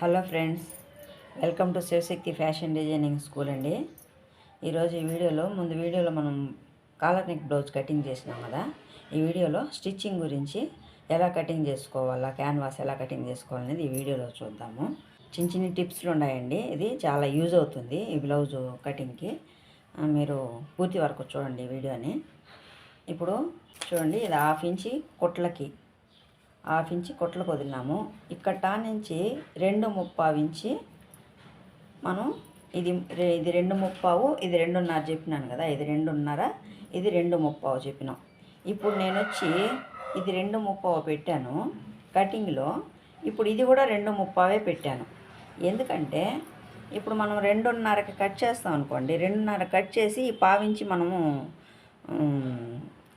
Hello friends welcome to Shivashakti fashion designing school అండి. ఈరోజు ఈ వీడియోలో ముందు వీడియోలో మనం కాలర్ నెక్ బ్లౌజ్ కటింగ్ చేసినాం కదా. ఈ వీడియోలో స్టిచ్చింగ్ గురించి ఎలా కటింగ్ చేసుకోవాలా క్యాన్వాస్ ఎలా కటింగ్ చేసుకోవాలనేది ఈ వీడియోలో చూద్దాము. చిన్న చిన్న టిప్స్లు ఉన్నాయండి. ఇది చాలా యూజ్ అవుతుంది ఈ బ్లౌజ్ కటింగ్కి. మీరు పూర్తి వరకు చూడండి ఈ వీడియోని. ఇప్పుడు చూడండి ఇది హాఫ్ ఇంచి కొట్లకి హాఫ్ ఇంచి కొట్లు వదిలినాము. ఇక్కడ నుంచి రెండు ముప్పావు ఇంచి మనం ఇది ఇది రెండు ముప్పావు ఇది రెండున్నర చెప్పినాను కదా ఇది రెండున్నర ఇది రెండు ముప్పావు చెప్పినాం. ఇప్పుడు నేను వచ్చి ఇది రెండు ముప్పావు పెట్టాను కటింగ్లో. ఇప్పుడు ఇది కూడా రెండు ముప్పావే పెట్టాను. ఎందుకంటే ఇప్పుడు మనం రెండున్నరకి కట్ చేస్తాం అనుకోండి రెండున్నర కట్ చేసి ఈ పావించి మనము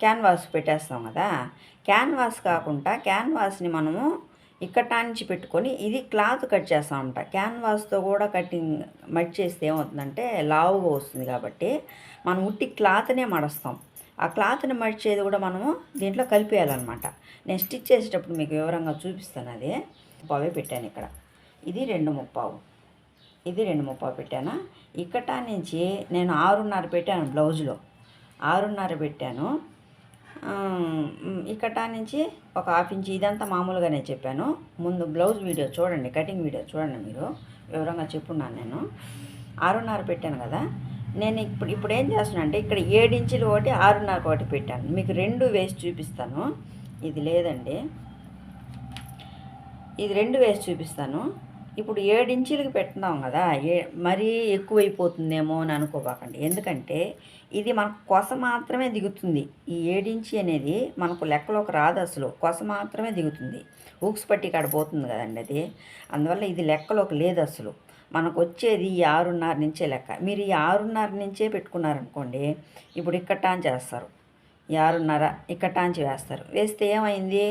క్యాన్వాస్ పెట్టేస్తాం కదా? క్యాన్వాస్ కాకుండా క్యాన్వాస్ని మనము ఇక్కడ నుంచి పెట్టుకొని ఇది క్లాత్ కట్ చేస్తాం క్యాన్వాస్తో కూడా కటింగ్ మట్ చేస్తే ఏమవుతుందంటే లావుగా వస్తుంది కాబట్టి మనం ఉట్టి క్లాత్నే మడస్తాం. ఆ క్లాత్ని మడిచేది కూడా మనము దీంట్లో కలిపేయాలన్నమాట. నేను స్టిచ్ చేసేటప్పుడు మీకు వివరంగా చూపిస్తాను అది. ముప్పావే పెట్టాను ఇక్కడ. ఇది రెండు ముప్పావు. ఇది రెండు ముప్పావు పెట్టాను? ఇక్కడ నుంచి నేను ఆరున్నర పెట్టాను బ్లౌజ్లో. ఆరున్నర పెట్టాను. ఇక్కడ నుంచి ఒక హాఫ్ ఇంచ్ ఇదంతా మామూలుగానే చెప్పాను. ముందు బ్లౌజ్ వీడియో చూడండి కటింగ్ వీడియో చూడండి మీరు. వివరంగా చెప్పున్నాను నేను. ఆరున్నర పెట్టాను కదా. నేను ఇప్పుడు ఇప్పుడు ఏం చేస్తున్నా అంటే ఇక్కడ ఏడు ఒకటి ఆరున్నర ఒకటి పెట్టాను. మీకు రెండు వేసి చూపిస్తాను. ఇది లేదండి. ఇది రెండు వేసి చూపిస్తాను. ఇప్పుడు ఏడించులకి పెట్టినాం కదా ఏ మరీ ఎక్కువైపోతుందేమో అని అనుకోబాకండి. ఎందుకంటే ఇది మనకు కొస మాత్రమే దిగుతుంది. ఈ ఏడించి అనేది మనకు లెక్కలోకి రాదు అసలు. కొస మాత్రమే దిగుతుంది. ఊక్స్ పట్టి కాడ పోతుంది కదండి అది. అందువల్ల ఇది లెక్కలోకి లేదు అసలు. మనకు వచ్చేది ఈ ఆరున్నర నుంచే లెక్క. మీరు ఈ ఆరున్నర నుంచే పెట్టుకున్నారనుకోండి ఇప్పుడు ఇక్కడ టాన్ చేస్తారు ఈ ఆరున్నర ఇక్కడ టాంచి వేస్తారు. వేస్తే ఏమైంది?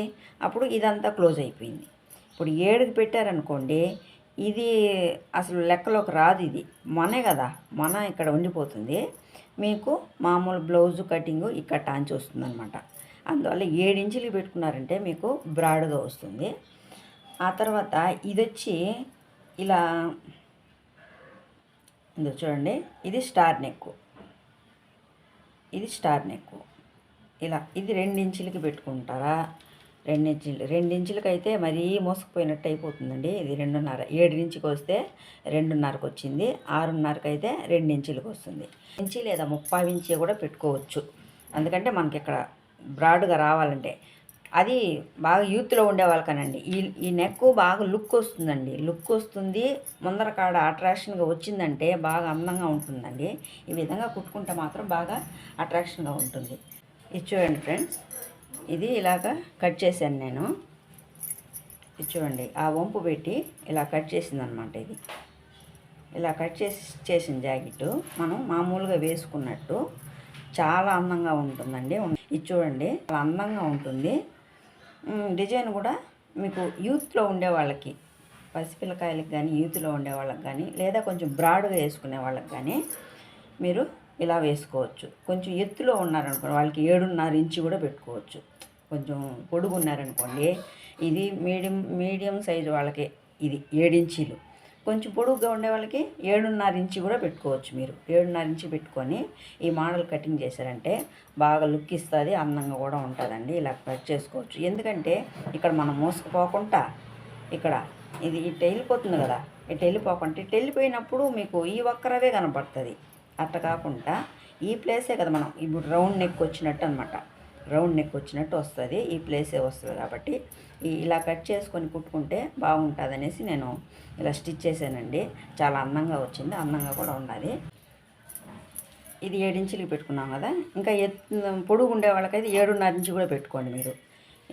అప్పుడు ఇదంతా క్లోజ్ అయిపోయింది. ఇప్పుడు ఏడుకి పెట్టారనుకోండి ఇది అసలు లెక్కలోకి రాదు ఇది. మనే కదా మన ఇక్కడ ఉండిపోతుంది. మీకు మామూలు బ్లౌజ్ కటింగ్ ఇక్కడ టాంచి వస్తుంది అనమాట అందువల్ల ఏడించులు పెట్టుకున్నారంటే మీకు బ్రాడ్గా వస్తుంది. ఆ తర్వాత ఇది వచ్చి ఇలా ఇందులో చూడండి ఇది స్టార్ నెక్ ఇది స్టార్ నెక్ ఇలా ఇది రెండించులకి పెట్టుకుంటారా? రెండించులు రెండించులకి అయితే మరీ మోసుకుపోయినట్టు అయిపోతుందండి. ఇది రెండున్నర ఏడు ఇంచుకి వస్తే రెండున్నరకు వచ్చింది ఆరున్నరకు అయితే రెండించులకు వస్తుంది ఇంచి లేదా ముప్పై ఇంచి కూడా పెట్టుకోవచ్చు. ఎందుకంటే మనకి ఇక్కడ బ్రాడ్గా రావాలంటే. అది బాగా యూత్లో ఉండే వాళ్ళకనండి. ఈ ఈ నెక్ బాగా లుక్ వస్తుందండి లుక్ వస్తుంది ముందర కాడ అట్రాక్షన్గా వచ్చిందంటే బాగా అందంగా ఉంటుందండి. ఈ విధంగా కుట్టుకుంటే మాత్రం బాగా అట్రాక్షన్గా ఉంటుంది. ఇది చూడండి ఫ్రెండ్స్. ఇది ఇలాగా కట్ చేశాను నేను. చూడండి ఆ వంపు పెట్టి ఇలా కట్ చేసిందనమాట ఇది. ఇలా కట్ చేసి చేసిన జాకెట్ మనం మామూలుగా వేసుకున్నట్టు చాలా అందంగా ఉంటుందండి. ఇది చూడండి చాలా అందంగా ఉంటుంది. డిజైన్ కూడా మీకు యూత్లో ఉండే వాళ్ళకి పసిపిల్లకాయలకు కానీ యూత్లో ఉండే వాళ్ళకి కానీ లేదా కొంచెం బ్రాడ్గా వేసుకునే వాళ్ళకి కానీ మీరు ఇలా వేసుకోవచ్చు. కొంచెం ఎత్తులో ఉన్నారనుకోండి వాళ్ళకి ఏడున్నర ఇంచు కూడా పెట్టుకోవచ్చు. కొంచెం పొడుగు ఉన్నారనుకోండి ఇది మీడియం మీడియం సైజు వాళ్ళకి ఇది ఏడించీలు కొంచెం పొడుగుగా ఉండే వాళ్ళకి ఏడున్నర ఇంచి కూడా పెట్టుకోవచ్చు మీరు. ఏడున్నర ఇంచి పెట్టుకొని ఈ మోడల్ కటింగ్ చేశారంటే బాగా లుక్ ఇస్తుంది అందంగా కూడా ఉంటుందండి. ఇలా కట్ చేసుకోవచ్చు. ఎందుకంటే ఇక్కడ మనం మోసుకుపోకుండా ఇక్కడ ఇది ఇటు వెళ్ళిపోతుంది కదా ఇటు వెళ్ళిపోకుండా ఇటు వెళ్ళిపోయినప్పుడు మీకు ఈ ఒక్కరవే కనపడుతుంది. అట్ట కాకుండా ఈ ప్లేసే కదా మనం ఇప్పుడు రౌండ్ నెక్ వచ్చినట్టు అనమాట రౌండ్ నెక్ వచ్చినట్టు వస్తుంది ఈ ప్లేసే వస్తుంది కాబట్టి ఇలా కట్ చేసుకొని కుట్టుకుంటే బాగుంటుంది అనేసి నేను ఇలా స్టిచ్ చేశానండి. చాలా అందంగా వచ్చింది అందంగా కూడా ఉన్నది ఇది ఏడించులు పెట్టుకున్నాం కదా ఇంకా పొడుగు ఉండే వాళ్ళకైతే ఏడున్నర ఇంచు కూడా పెట్టుకోండి మీరు.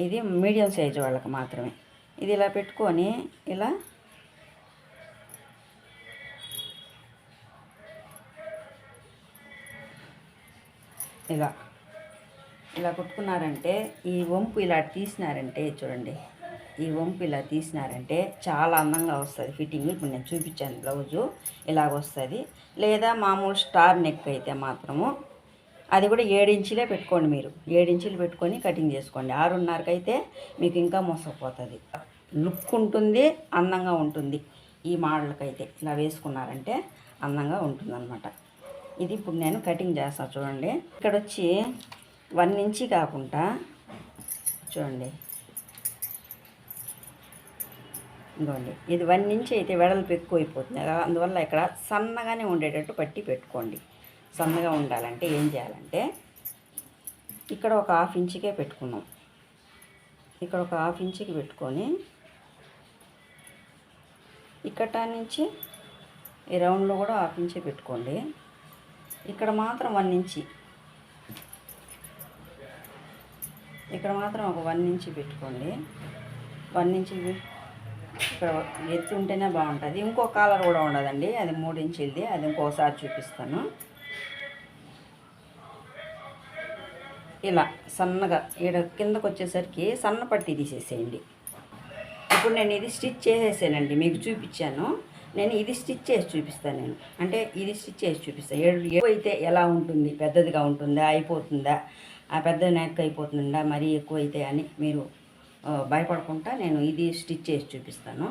ఇది మీడియం సైజు వాళ్ళకి మాత్రమే. ఇది ఇలా పెట్టుకొని ఇలా ఇలా ఇలా కుట్టుకున్నారంటే ఈ వంపు ఇలా తీసినారంటే చూడండి. ఈ వంపు ఇలా తీసినారంటే చాలా అందంగా వస్తుంది. ఫిట్టింగ్ ఇప్పుడు నేను చూపించాను బ్లౌజు ఇలాగ వస్తుంది. లేదా మామూలు స్టార్ నెక్ అయితే మాత్రము అది కూడా ఏడించులే పెట్టుకోండి మీరు. ఏడించులు పెట్టుకొని కటింగ్ చేసుకోండి. ఆరున్నరకు అయితే మీకు ఇంకా మోసపోతుంది. లుక్ ఉంటుంది అందంగా ఉంటుంది. ఈ మోడల్కి అయితే ఇలా వేసుకున్నారంటే అందంగా ఉంటుందన్నమాట. ఇది ఇప్పుడు నేను కటింగ్ చేస్తాను చూడండి. ఇక్కడ వచ్చి వన్ ఇంచి కాకుండా చూడండి. ఇదిగోండి. ఇది వన్ ఇంచ్ అయితే వెడల్పు ఎక్కువ అయిపోతుంది కదా, అందువల్ల ఇక్కడ సన్నగానే ఉండేటట్టు పట్టి పెట్టుకోండి. సన్నగా ఉండాలంటే ఏం చేయాలంటే ఇక్కడ ఒక హాఫ్ ఇంచుకే పెట్టుకున్నాం. ఇక్కడ ఒక హాఫ్ ఇంచుకి పెట్టుకొని ఇక్కడ నుంచి ఈ రౌండ్లో కూడా హాఫ్ ఇంచే పెట్టుకోండి. ఇక్కడ మాత్రం వన్ ఇంచి ఇక్కడ మాత్రం ఒక వన్ ఇంచి పెట్టుకోండి. వన్ ఇంచి ఇక్కడ ఎత్తు ఉంటేనే బాగుంటుంది. ఇంకో కాలర్ కూడా ఉండదండి. అది మూడు ఇంచులది. అది ఇంకోసారి చూపిస్తాను. ఇలా సన్నగా ఈడ కిందకు వచ్చేసరికి సన్న పట్టి తీసేసేయండి. ఇప్పుడు నేను ఇది స్టిచ్ చేసేసానండి. మీకు చూపించాను. నేను ఇది స్టిచ్ చేసి చూపిస్తాను నేను. అంటే ఇది స్టిచ్ చేసి చూపిస్తాను. ఏడు ఎక్కువ అయితే ఎలా ఉంటుంది? పెద్దదిగా ఉంటుందా? అయిపోతుందా? ఆ పెద్ద నెక్ అయిపోతుందా మరీ ఎక్కువ అయితే అని మీరు భయపడకుండా నేను ఇది స్టిచ్ చేసి చూపిస్తాను.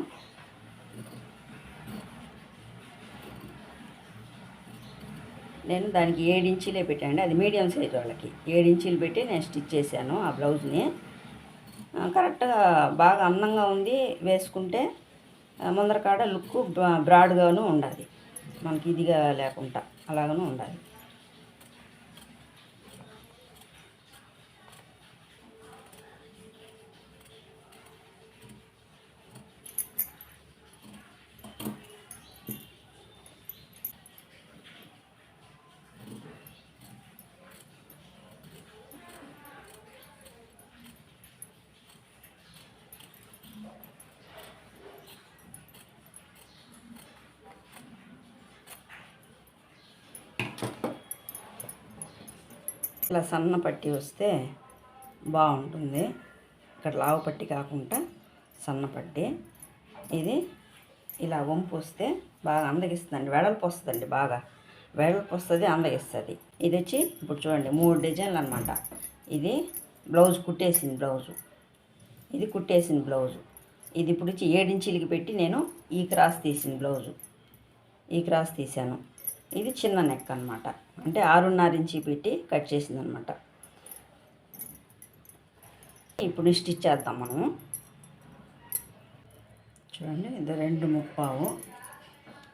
నేను దానికి ఏడు ఇంచీలే పెట్టాను అది మీడియం సైజ్ వాళ్ళకి. ఏడు పెట్టి నేను స్టిచ్ చేశాను ఆ బ్లౌజ్ని కరెక్ట్గా బాగా అందంగా ఉంది. వేసుకుంటే ముందర కాడ లుక్ బ్రాడ్గాను ఉండాలి. మనకి ఇదిగా లేకుండా అలాగను ఉండాలి. ఇలా సన్న పట్టి వస్తే బాగుంటుంది. ఇక్కడ లావు పట్టి కాకుండా సన్న పట్టి. ఇది ఇలా వంపు వస్తే బాగా అందగిస్తుందండి. వెడల్పు వస్తుందండి బాగా. వెడల్పు వస్తుంది అందగిస్తుంది. ఇది వచ్చి ఇప్పుడు చూడండి మూడు డిజైన్లు అనమాట ఇది బ్లౌజ్ కుట్టేసింది బ్లౌజు. ఇది కుట్టేసిన బ్లౌజు. ఇది ఇప్పుడు వచ్చి ఏడించీలకి పెట్టి నేను ఈ క్రాస్ తీసిన బ్లౌజు. ఈ క్రాస్ తీసాను ఇది చిన్న నెక్ అనమాట అంటే ఆరున్నర ఇంచి పెట్టి కట్ చేసింది అనమాట ఇప్పుడు స్టిచ్ చేద్దాం మనము. చూడండి ఇది రెండు ముప్పావు.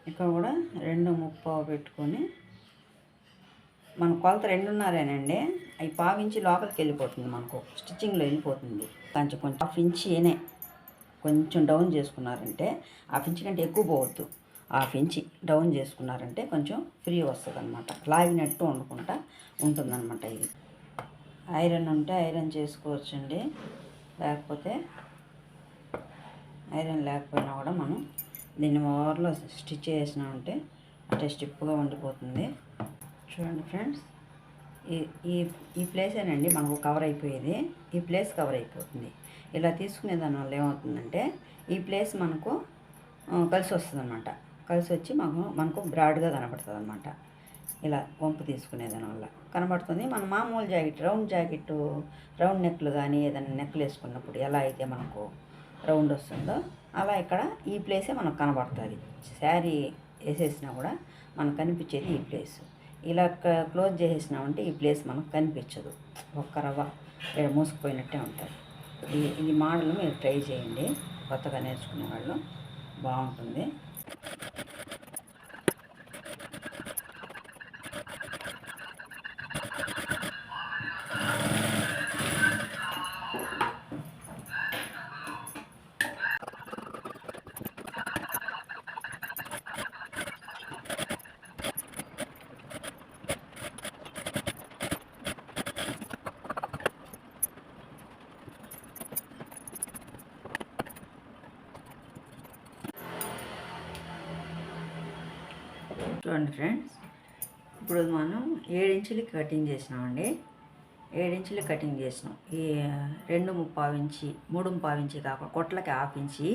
ఇక్కడ కూడా రెండు ముప్పావు పెట్టుకొని మన కొలత రెండున్నరేనండి. అవి పావించి లోపలికి వెళ్ళిపోతుంది మనకు. స్టిచ్చింగ్లో వెళ్ళిపోతుంది. కొంచెం కొంచెం హాఫ్ ఇంచినే కొంచెం డౌన్ చేసుకున్నారంటే హాఫ్ ఇంచ్ కంటే ఎక్కువ పోవద్దు. హాఫ్ ఇంచి డౌన్ చేసుకున్నారంటే కొంచెం ఫ్రీ వస్తుంది అనమాట లాగినట్టు వండుకుంటా ఉంటుందన్నమాట ఇది. ఐరన్ ఉంటే ఐరన్ చేసుకోవచ్చండి. లేకపోతే ఐరన్ లేకపోయినా కూడా మనం దీన్ని ఓవర్లో స్టిచ్ చేసినామంటే అట్టే స్టిప్గా ఉండిపోతుంది. చూడండి ఫ్రెండ్స్ ఈ ఈ ఈ ప్లేసేనండి మనకు కవర్ అయిపోయేది. ఈ ప్లేస్ కవర్ అయిపోతుంది. ఇలా తీసుకునే దానివల్ల ఏమవుతుందంటే ఈ ప్లేస్ మనకు కలిసి వస్తుంది అనమాట కలిసి వచ్చి మనకు మనకు బ్రాడ్గా కనపడుతుంది అనమాట ఇలా వంపు తీసుకునే దాని వల్ల. కనబడుతుంది మన మామూలు జాకెట్ రౌండ్ జాకెట్ రౌండ్ నెక్లు కానీ ఏదైనా నెక్లు వేసుకున్నప్పుడు ఎలా అయితే మనకు రౌండ్ వస్తుందో అలా ఇక్కడ ఈ ప్లేసే మనకు కనబడుతుంది శారీ వేసేసినా కూడా మనకు కనిపించేది ఈ ప్లేస్. ఇలా క్లోజ్ చేసేసినామంటే ఈ ప్లేస్ మనకు కనిపించదు. ఒక్క రవ్వ ఇక్కడ మూసుకుపోయినట్టే ఉంటుంది. ఈ ఈ మోడల్ మీరు ట్రై చేయండి. కొత్తగా నేర్చుకునే వాళ్ళు బాగుంటుంది. చూడండి ఫ్రెండ్స్. ఇప్పుడు మనం ఏడించులకి కటింగ్ చేసినామండి. ఏడించులు కటింగ్ చేసినాం. ఈ రెండు ముప్పావు ఇంచి మూడు ముప్పావు ఇంచి కాకుండా కొట్లకి హాఫ్ ఇంచి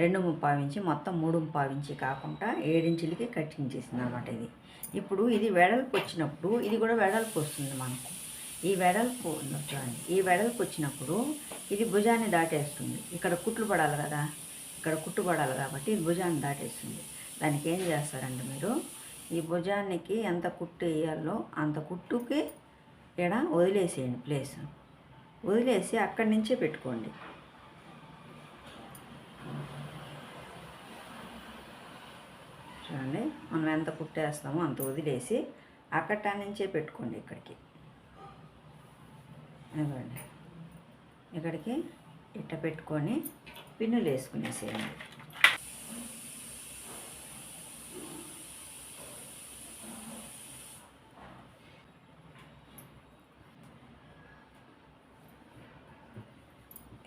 రెండు ముప్పావు ఇంచి మొత్తం మూడు ముప్పావు ఇంచి కాకుండా ఏడించులకి కటింగ్ చేసింది అనమాట ఇది. ఇప్పుడు ఇది వెడల్పు వచ్చినప్పుడు ఇది కూడా వెడల్పు వస్తుంది మనకు. ఈ వెడల్పు చూడండి ఈ వెడల్పు వచ్చినప్పుడు ఇది భుజాన్ని దాటేస్తుంది. ఇక్కడ కుట్లు పడాలి కదా. ఇక్కడ కుట్టుబడాలి కాబట్టి ఇది భుజాన్ని దాటేస్తుంది. దానికి ఏం చేస్తారండి మీరు? ఈ భుజానికి ఎంత కుట్టు వేయాలో అంత కుట్టుకి ఇక్కడ వదిలేసేయండి ప్లేస్. వదిలేసి అక్కడి నుంచే పెట్టుకోండి. చూడండి మనం ఎంత కుట్టేస్తామో అంత వదిలేసి అక్కడ నుంచే పెట్టుకోండి ఇక్కడికి. ఇవ్వండి ఇక్కడికి ఇట్ట పెట్టుకొని పిన్నులు వేసుకునేసేయండి.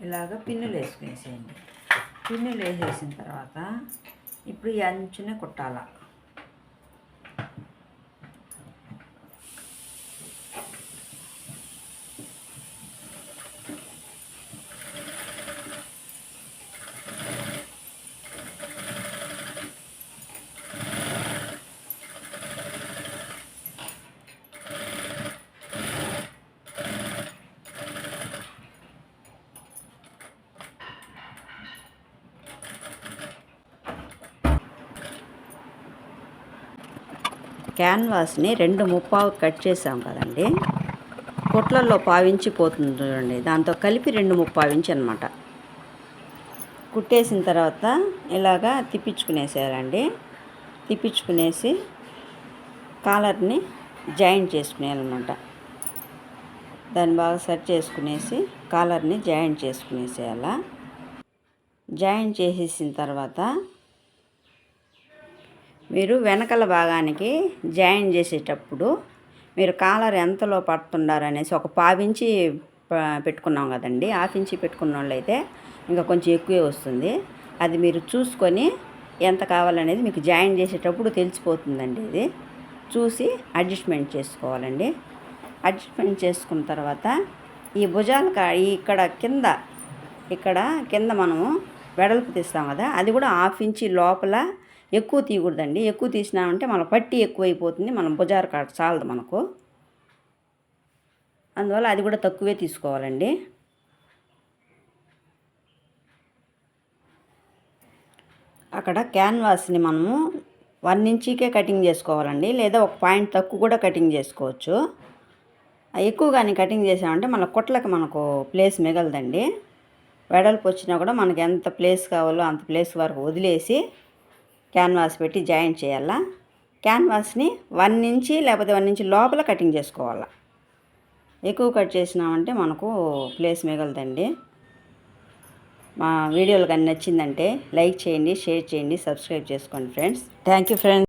ఇలాగ పిన్నులు వేసుకునేసేయండి. పిన్నులు వేసేసిన తర్వాత ఇప్పుడు ఈ అంచునే కుట్టాలా? క్యాన్వాస్ని రెండు ముప్పావు కట్ చేసాం కదండి. కుట్లల్లో పావించి పోతుంది చూడండి. దాంతో కలిపి రెండు ముప్పావించి అనమాట కుట్టేసిన తర్వాత ఇలాగా తిప్పించుకునేసేయాలండి. తిప్పించుకునేసి కాలర్ని జాయింట్ చేసుకునేయాలన్నమాట. దాన్ని బాగా సెట్ చేసుకునేసి కాలర్ని జాయింట్ చేసుకునేసేయాల. జాయింట్ చేసేసిన తర్వాత మీరు వెనకల భాగానికి జాయిన్ చేసేటప్పుడు మీరు కాలర్ ఎంతలో పడుతున్నారు అనేసి ఒక పావించి పెట్టుకున్నాం కదండి. హాఫ్ ఇంచి పెట్టుకున్న వాళ్ళైతే ఇంకా కొంచెం ఎక్కువే వస్తుంది. అది మీరు చూసుకొని ఎంత కావాలనేది మీకు జాయిన్ చేసేటప్పుడు తెలిసిపోతుందండి ఇది. చూసి అడ్జస్ట్మెంట్ చేసుకోవాలండి. అడ్జస్ట్మెంట్ చేసుకున్న తర్వాత ఈ భుజాలు ఇక్కడ కింద ఇక్కడ కింద మనము వెడల్పు తీస్తాం కదా అది కూడా హాఫ్ ఇంచి లోపల ఎక్కువ తీయకూడదండి. ఎక్కువ తీసినామంటే మన పట్టి ఎక్కువైపోతుంది. మనం బుజారు కాడ చాలదు మనకు. అందువల్ల అది కూడా తక్కువే తీసుకోవాలండి. అక్కడ క్యాన్వాస్ని మనము వన్ ఇంచీకే కటింగ్ చేసుకోవాలండి. లేదా ఒక పాయింట్ తక్కువ కూడా కటింగ్ చేసుకోవచ్చు. ఎక్కువ కానీ కటింగ్ చేసామంటే మన కుట్లకి మనకు ప్లేస్ మిగలదండి. వెడల్పు వచ్చినా కూడా మనకు ఎంత ప్లేస్ కావాలో అంత ప్లేస్ వరకు వదిలేసి క్యాన్వాస్ పెట్టి జాయిన్ చేయాలా? క్యాన్వాస్ని వన్ నుంచి లేకపోతే వన్ నుంచి లోపల కటింగ్ చేసుకోవాలా? ఎక్కువ కట్ చేసినామంటే మనకు ప్లేస్ మిగలదండి. మా వీడియోలు కానీ నచ్చిందంటే లైక్ చేయండి షేర్ చేయండి సబ్స్క్రైబ్ చేసుకోండి ఫ్రెండ్స్. Thank you friends.